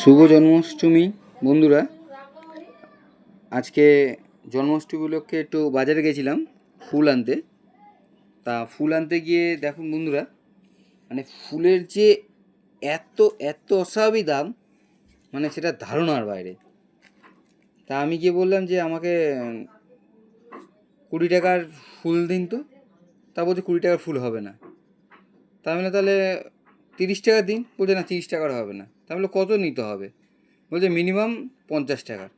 শুভ জন্মাষ্টমী, বন্ধুরা। আজকে জন্মাষ্টমী উপলক্ষে একটু বাজারে গেছিলাম ফুল আনতে। তা ফুল আনতে গিয়ে দেখুন বন্ধুরা মানে ফুলের যে এত এত অস্বাভাবিক দাম মানে সেটা ধারণার বাইরে। তা আমি গিয়ে বললাম যে আমাকে কুড়ি টাকার ফুল দিন তো, তা বলছে কুড়ি টাকার ফুল হবে না। তা আমি তাহলে তিরিশ টাকা দিন, বলছে, না, তিরিশ টাকার হবে না। তাহলে কত নিতে হবে? বলছে, মিনিমাম পঞ্চাশ টাকার।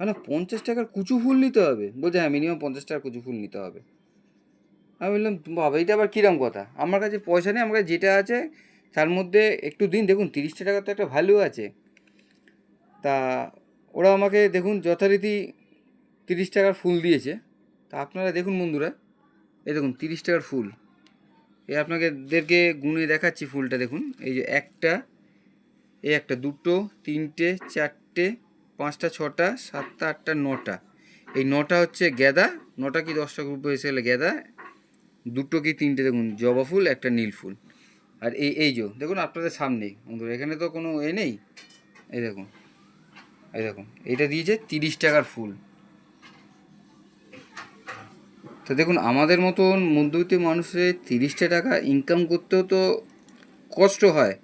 মানে পঞ্চাশ টাকার কুচু ফুল নিতে হবে? বলছে হ্যাঁ মিনিমাম পঞ্চাশ টাকার কুচু ফুল নিতে হবে। আমি বললাম, বাবা, এটা আবার কিরম কথা? আমার কাছে পয়সা নেই, আমার কাছে যেটা আছে, তার মধ্যে একটু দিন। দেখুন তিরিশটা টাকার তো একটা ভ্যালু আছে। তা ওরা আমাকে, দেখুন, যথারীতি তিরিশ টাকার ফুল দিয়েছে। তা আপনারা দেখুন, বন্ধুরা, এই দেখুন, তিরিশ টাকার ফুল। এই আপনাদেরকে গুনে দেখাচ্ছি ফুলটা দেখুন। এই যে একটা, এই একটা দুটো, তিনটে, চারটে, পাঁচটা, ছটা, সাতটা, আটটা, নটা। এই নটা হচ্ছে গ্যাদা, নটা কি দশটা গ্রুপ হয়েছে গেলে গ্যাদা, দুটো কি তিনটে দেখুন, জবা ফুল, একটা নীল ফুল। আর এই এই যে, দেখুন আপনাদের সামনেই, বন্ধুরা, এখানে তো কোনো এ নেই। এই দেখুন এই দেখুন এটা দিয়েছে তিরিশ টাকার ফুল। তো দেখুন, আমাদের মতন মধ্যবিত্ত মানুষের তিরিশটা টাকা ইনকাম করতেও তো কষ্ট হয়।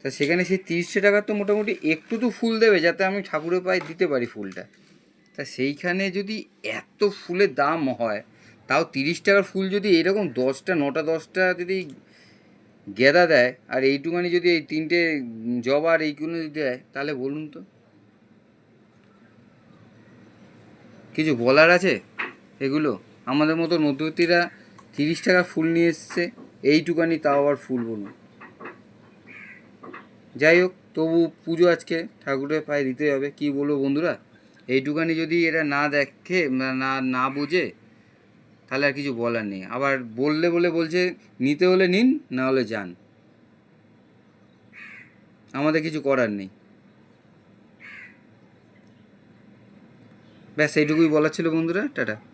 তা সেখানে সেই তিরিশটা টাকা তো মোটামুটি একটু তো ফুল দেবে, যাতে আমি ঠাকুরের পায়ে দিতে পারি ফুলটা। তা সেইখানে যদি এত ফুলের দাম হয়, তাও তিরিশ টাকার ফুল যদি এরকম দশটা, নটা, দশটা যদি গেঁদা দেয়, আর এইটুখানি যদি এই তিনটে জবা আর এইগুলো যদি দেয়, তাহলে বলুন তো। কিছু বলার আছে? এগুলো? আমাদের মতো মধ্যবর্তীরা তিরিশ টাকা ফুল নিয়ে এসছে, এইটুকানি তাও আবার ফুল বলুন যাই হোক, তবু পুজো আজকে ঠাকুরের পায়ে দিতে হবে। কি বলব বন্ধুরা? এইটুকানি যদি এরা না দেখে না- না বোঝে, তাহলে আর কিছু বলার নেই। আবার বললে বলে বলছে, নিতে হলে নিন, না হলে যান। আমাদের কিছু করার নেই। ব্যাস, এইটুকুই বলার ছিল বন্ধুরা। টাটা।